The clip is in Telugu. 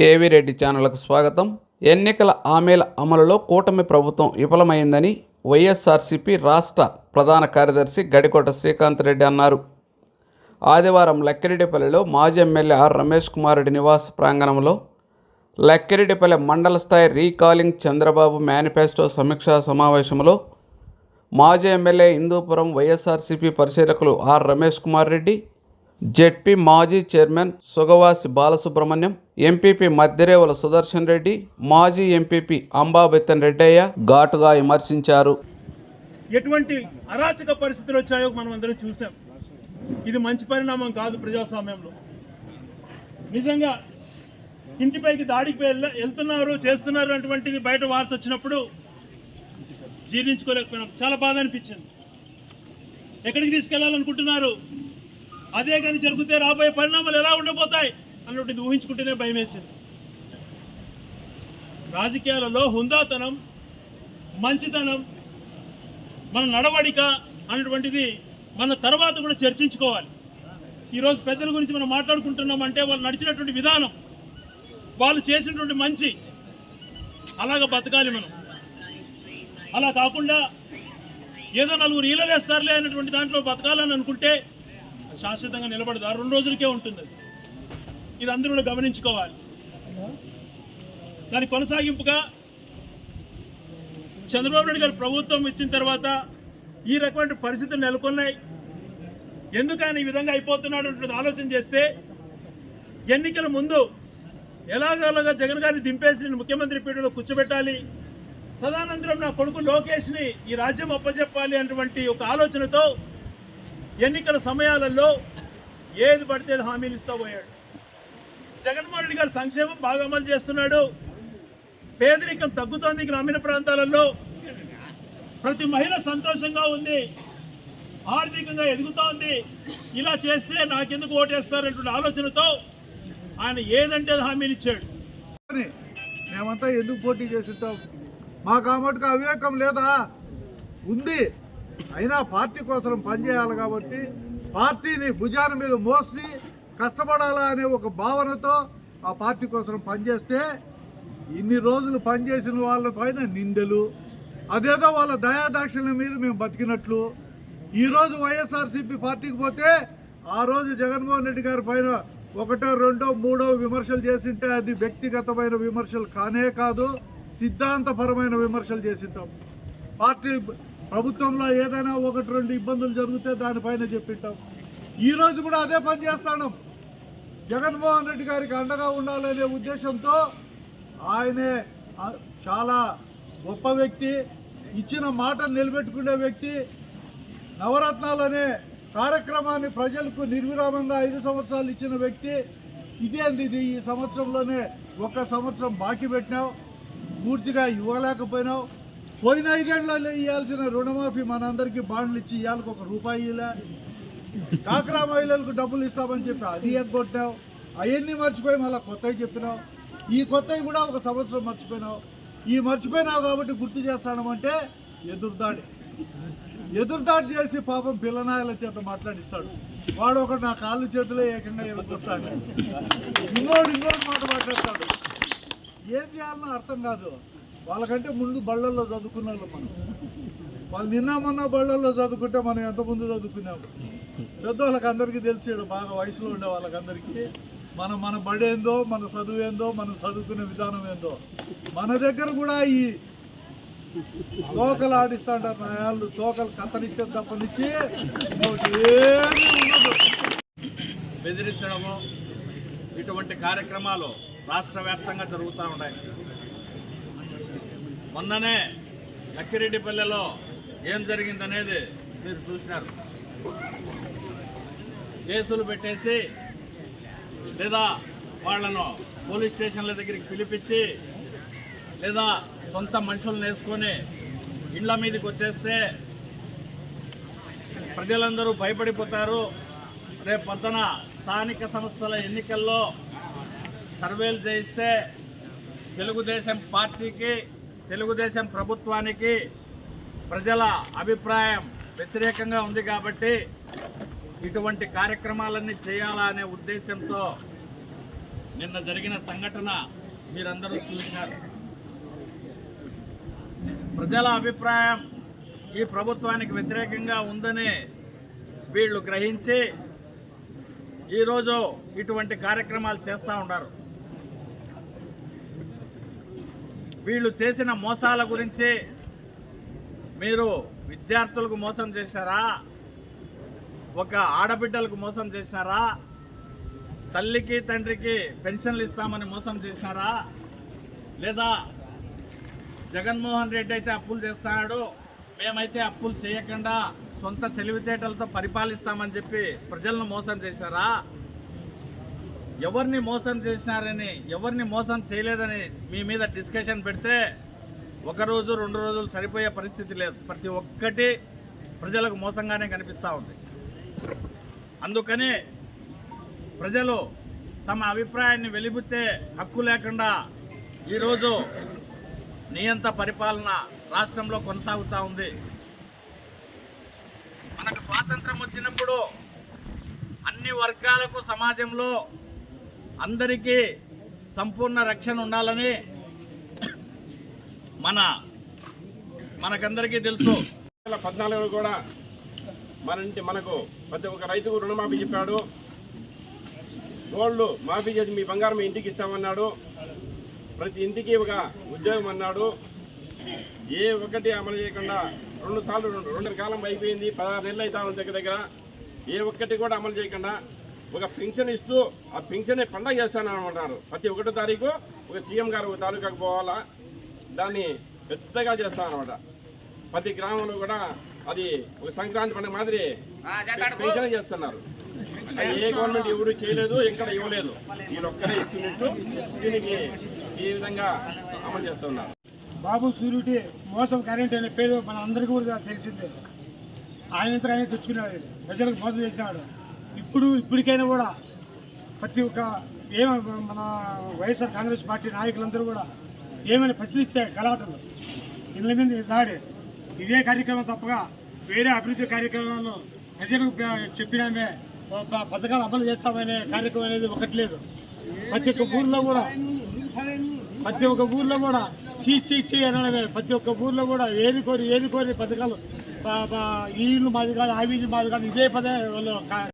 కేవీ రెడ్డి ఛానల్కు స్వాగతం? ఎన్నికల హామీల అమలులో కూటమి ప్రభుత్వం విఫలమైందని వైఎస్ఆర్సీపీ రాష్ట్ర ప్రధాన కార్యదర్శి గడికోట శ్రీకాంత్ రెడ్డి అన్నారు. ఆదివారం లక్కిరెడ్డిపల్లిలో మాజీ ఎమ్మెల్యే ఆర్ రమేష్ కుమార్ రెడ్డి నివాస ప్రాంగణంలో లక్కిరెడ్డిపల్లి మండల స్థాయి రీకాలింగ్ చంద్రబాబు మేనిఫెస్టో సమీక్షా సమావేశంలో మాజీ ఎమ్మెల్యే హిందూపురం వైఎస్ఆర్సీపీ పరిశీలకులు ఆర్ రమేష్ కుమార్ రెడ్డి జెడ్పీ మాజీ చైర్మన్ సుగవాసి బాలసుబ్రహ్మణ్యం ఎంపీపీ మధ్యరేవుల సుదర్శన్ రెడ్డి మాజీ ఎంపీపీ అంబాబెత్తన్ రెడ్డయ్య ఘాటుగా విమర్శించారు. ఎటువంటి అరాచక పరిస్థితులు వచ్చాయో మనం అందరం చూసాం ఇది మంచి పరిణామం కాదు ప్రజాస్వామ్యంలో. నిజంగా ఇంటిపైకి దాడికి వెళ్తున్నారు చేస్తున్నారు అటువంటిది బయట వార్త వచ్చినప్పుడు జీర్ణించుకోలేకపోయినాం. చాలా బాధ అనిపించింది. ఎక్కడికి తీసుకెళ్ళాలనుకుంటున్నారు? అదే కానీ జరిగితే రాబోయే పరిణామాలు ఎలా ఉండబోతాయి అన్నటువంటిది ఊహించుకుంటేనే భయం వేసింది రాజకీయాలలో హుందాతనం మంచితనం మన నడవడిక అన్నటువంటిది మన తర్వాత కూడా చర్చించుకోవాలి. ఈరోజు పెద్దల గురించి మనం మాట్లాడుకుంటున్నాం అంటే వాళ్ళు నడిచినటువంటి విధానం వాళ్ళు చేసినటువంటి మంచి అలాగ బతకాలి మనం. అలా కాకుండా ఏదో నలుగురు ఈలలేస్తారులే అనేటువంటి దాంట్లో బతకాలని అనుకుంటే శాశ్వతంగా నిలబడదు. ఆ రెండు రోజులకే ఉంటుంది. అది. ఇది అందరూ కూడా గమనించుకోవాలి. దాని కొనసాగింపుగా చంద్రబాబు నాయుడు గారు ప్రభుత్వం ఇచ్చిన తర్వాత ఈ రకమైన పరిస్థితులు నెలకొన్నాయి. ఎందుకు ఆయన ఈ విధంగా అయిపోతున్నాడు ఆలోచన చేస్తే ఎన్నికల ముందు ఎలాగోలాగా జగన్ గారిని దింపేసి నేను ముఖ్యమంత్రి పీఠంలో కూర్చోబెట్టాలి. తదనంతరం నా కొడుకు లోకేష్ని ఈ రాజ్యం అప్పచెప్పాలి అన్నటువంటి ఒక ఆలోచనతో ఎన్నికల సమయాలలో ఏది పడితే అది హామీలు ఇస్తూ పోయాడు. జగన్మోహన్ రెడ్డి గారు సంక్షేమం బాగా అమలు చేస్తున్నాడు. పేదరికం తగ్గుతోంది గ్రామీణ ప్రాంతాలలో. ప్రతి మహిళ సంతోషంగా ఉంది. ఆర్థికంగా ఎదుగుతోంది. ఇలా చేస్తే నాకెందుకు ఓటేస్తారనేటువంటి ఆలోచనతో ఆయన ఏదంటే అది హామీలు ఇచ్చాడు. మేమంతా ఎందుకు పోటీ చేసింటాం మాకు ఆ మటుకు అవివేకం లేదా? ఉంది. అయినా పార్టీ కోసం పనిచేయాలి కాబట్టి పార్టీని భుజాన మీద మోసి కష్టపడాలా అనే ఒక భావనతో ఆ పార్టీ కోసం పనిచేస్తే ఇన్ని రోజులు పనిచేసిన వాళ్ళ పైన నిందలు అదేదో వాళ్ళ దయాదాక్షిణ్యం మీద మేము బతికినట్లు. ఈరోజు వైఎస్ఆర్సీపీ పార్టీకి పోతే ఆ రోజు జగన్మోహన్ రెడ్డి గారి పైన ఒకటో రెండో మూడో విమర్శలు చేసింటే అది వ్యక్తిగతమైన విమర్శలు కానే కాదు సిద్ధాంతపరమైన విమర్శలు చేసింటాం. పార్టీ ప్రభుత్వంలో ఏదైనా ఒకటి రెండు ఇబ్బందులు జరిగితే దానిపైన చెప్పింటాం. ఈరోజు కూడా అదే పని చేస్తాను. జగన్మోహన్ రెడ్డి గారికి అండగా ఉండాలనే ఉద్దేశంతో ఆయనే చాలా గొప్ప వ్యక్తి ఇచ్చిన మాట నిలబెట్టుకునే వ్యక్తి. నవరత్నాలు అనే కార్యక్రమాన్ని ప్రజలకు నిర్విరామంగా ఐదు సంవత్సరాలు ఇచ్చిన వ్యక్తి. ఇదేంది ఇది? ఈ సంవత్సరంలోనే ఒక సంవత్సరం బాకీ పెట్టినావు. పూర్తిగా ఇవ్వలేకపోయినావు. పోయిన ఐదేళ్ళలో ఇవ్వాల్సిన రుణమాఫీ మనందరికీ బాండ్లు ఇచ్చి ఇవ్వాలకు ఒక రూపాయి ఇవ్వలే డాక్రా మహిళలకు డబ్బులు ఇస్తామని చెప్పి అది ఎగ్గొట్టావు. అవన్నీ మర్చిపోయి మళ్ళీ కొత్తవి చెప్పినావు. ఈ కొత్తవి కూడా ఒక సంవత్సరం మర్చిపోయినావు. ఈ మర్చిపోయినావు కాబట్టి గుర్తు చేస్తాడమంటే ఎదురుదాడి ఎదురుదాడి చేసి పాపం పిల్లనాయల చేత మాట్లాడిస్తాడు. వాడు ఒకడు నా కాళ్ళు చేతులే ఏకంగా ఎదుర్కొస్తాడు ఇంకోడు ఇంకోటి మాట మాట్లాడతాడు. ఏం చేయాలనో అర్థం కాదు. వాళ్ళకంటే ముందు బళ్ళల్లో చదువుకున్న వాళ్ళు మనం. వాళ్ళు నిన్న మొన్న బళ్ళల్లో చదువుకుంటే మనం ఎంత ముందు చదువుకున్నాము పెద్దవాళ్ళకి అందరికీ తెలిసాడు బాగా వయసులో ఉండే వాళ్ళకందరికీ. మనం మన బడి ఏందో మన చదువు ఏందో మనం చదువుకునే విధానం ఏందో. మన దగ్గర కూడా ఈ తోకలు ఆడిస్తాంటారు నాయాళ్ళు తోకలు కత్తనిచ్చేది తప్పనిచ్చి ఏమీ ఉండదు. బెదిరించడము ఇటువంటి కార్యక్రమాలు రాష్ట్ర వ్యాప్తంగా జరుగుతూ ఉన్నాయి. మొన్ననే లక్కిరెడ్డిపల్లెలో ఏం జరిగిందనేది మీరు చూసినారు. కేసులు పెట్టేసి లేదా వాళ్ళను పోలీస్ స్టేషన్ల దగ్గరికి పిలిపించి లేదా సొంత మనుషులను వేసుకొని ఇండ్ల మీదకి వచ్చేస్తే ప్రజలందరూ భయపడిపోతారు. రేపు పొద్దున స్థానిక సంస్థల ఎన్నికల్లో సర్వేలు చేయిస్తే తెలుగుదేశం పార్టీకి తెలుగుదేశం ప్రభుత్వానికి ప్రజల అభిప్రాయం వ్యతిరేకంగా ఉంది కాబట్టి ఇటువంటి కార్యక్రమాలన్నీ చేయాలా అనే ఉద్దేశంతో నిన్న జరిగిన సంఘటన మీరందరూ చూసినారు. ప్రజల అభిప్రాయం ఈ ప్రభుత్వానికి వ్యతిరేకంగా ఉందని వీళ్ళు గ్రహించి ఈరోజు ఇటువంటి కార్యక్రమాలు చేస్తూ ఉన్నారు. వీళ్ళు చేసిన మోసాల గురించి మీరు విద్యార్థులకు మోసం చేశారా? ఒక ఆడబిడ్డలకు మోసం చేశారా? తల్లికి తండ్రికి పెన్షన్లు ఇస్తామని మోసం చేశారా? లేదా జగన్మోహన్ రెడ్డి అయితే అప్పులు చేస్తున్నాడు మేమైతే అప్పులు చేయకుండా సొంత తెలివితేటలతో పరిపాలిస్తామని చెప్పి ప్రజలను మోసం చేశారా? ఎవరిని మోసం చేసినారని ఎవరిని మోసం చేయలేదని మీ మీద డిస్కషన్ పెడితే ఒకరోజు రెండు రోజులు సరిపోయే పరిస్థితి లేదు. ప్రతి ఒక్కటి ప్రజలకు మోసంగానే కనిపిస్తూ ఉంది. అందుకని ప్రజలు తమ అభిప్రాయాన్ని వెలిబుచ్చే హక్కు లేకుండా ఈరోజు నియంత పరిపాలన రాష్ట్రంలో కొనసాగుతూ ఉంది. మనకు స్వాతంత్రం వచ్చినప్పుడు అన్ని వర్గాలకు సమాజంలో అందరికీ సంపూర్ణ రక్షణ ఉండాలని మన మనకందరికీ తెలుసు. పద్నాలుగు పద్నాలుగులో కూడా మన ఇంటి మనకు ప్రతి ఒక్క రైతుకు రుణమాఫీ చెప్పాడు. గోల్డ్ మాఫీ చేసి మీ బంగారం మీ ఇంటికి ఇస్తామన్నాడు. ప్రతి ఇంటికి ఒక ఉద్యోగం అన్నాడు. ఏ ఒక్కటి అమలు చేయకుండా రెండు సార్లు రెండు రెండు కాలం అయిపోయింది. పదహారు నెలలు అవుతా ఉంది దగ్గర దగ్గర. ఏ ఒక్కటి కూడా అమలు చేయకుండా ఒక పింఛన్ ఇస్తూ ఆ పింఛన్ పండగ చేస్తానన్నారు. ప్రతి ఒకటో తారీఖు ఒక సీఎం గారు ఒక తాలూకాకు పోవాలా? దాన్ని పెద్దగా చేస్తానమాట. ప్రతి గ్రామంలో కూడా అది ఒక సంక్రాంతి పండుగ మాదిరి పెన్షన్ చేస్తున్నారు. ఏ గవర్నమెంట్ ఎవరు చేయలేదు ఎక్కడ ఇవ్వలేదు. వీళ్ళు ఒక్కరే ఇచ్చినట్టు దీనికి ఈ విధంగా అమలు చేస్తున్నారు. బాబు సూర్యుడి మోసం కరెంట్ అనే పేరు మన అందరికీ కూడా తెలిసిందే. ఆయన ఇంత ఆయన తెచ్చుకున్నాడు ప్రజలకు మోసం చేసినాడు. ఇప్పుడు ఇప్పటికైనా కూడా ప్రతి ఒక్క ఏమ మన వైఎస్ఆర్ కాంగ్రెస్ పార్టీ నాయకులందరూ కూడా ఏమైనా ప్రశ్నిస్తే గలాటలు ఇళ్ళ మీద దాడి ఇదే కార్యక్రమం తప్పగా వేరే అభివృద్ధి కార్యక్రమాలను ప్రజలకు చెప్పినామే పథకాలు అమలు చేస్తామనే కార్యక్రమం అనేది ఒకటి లేదు. ప్రతి ఒక్క ఊర్లో కూడా ప్రతి ఒక్క ఊర్లో కూడా చీ చీ చీ అనడమే. ప్రతి ఒక్క ఊర్లో కూడా ఏది కోరి ఏది కోరి పథకాలు ఈ ఇల్లు మాది కాదు ఆ వీధి మాది కాదు ఇదే పదే వాళ్ళు కా-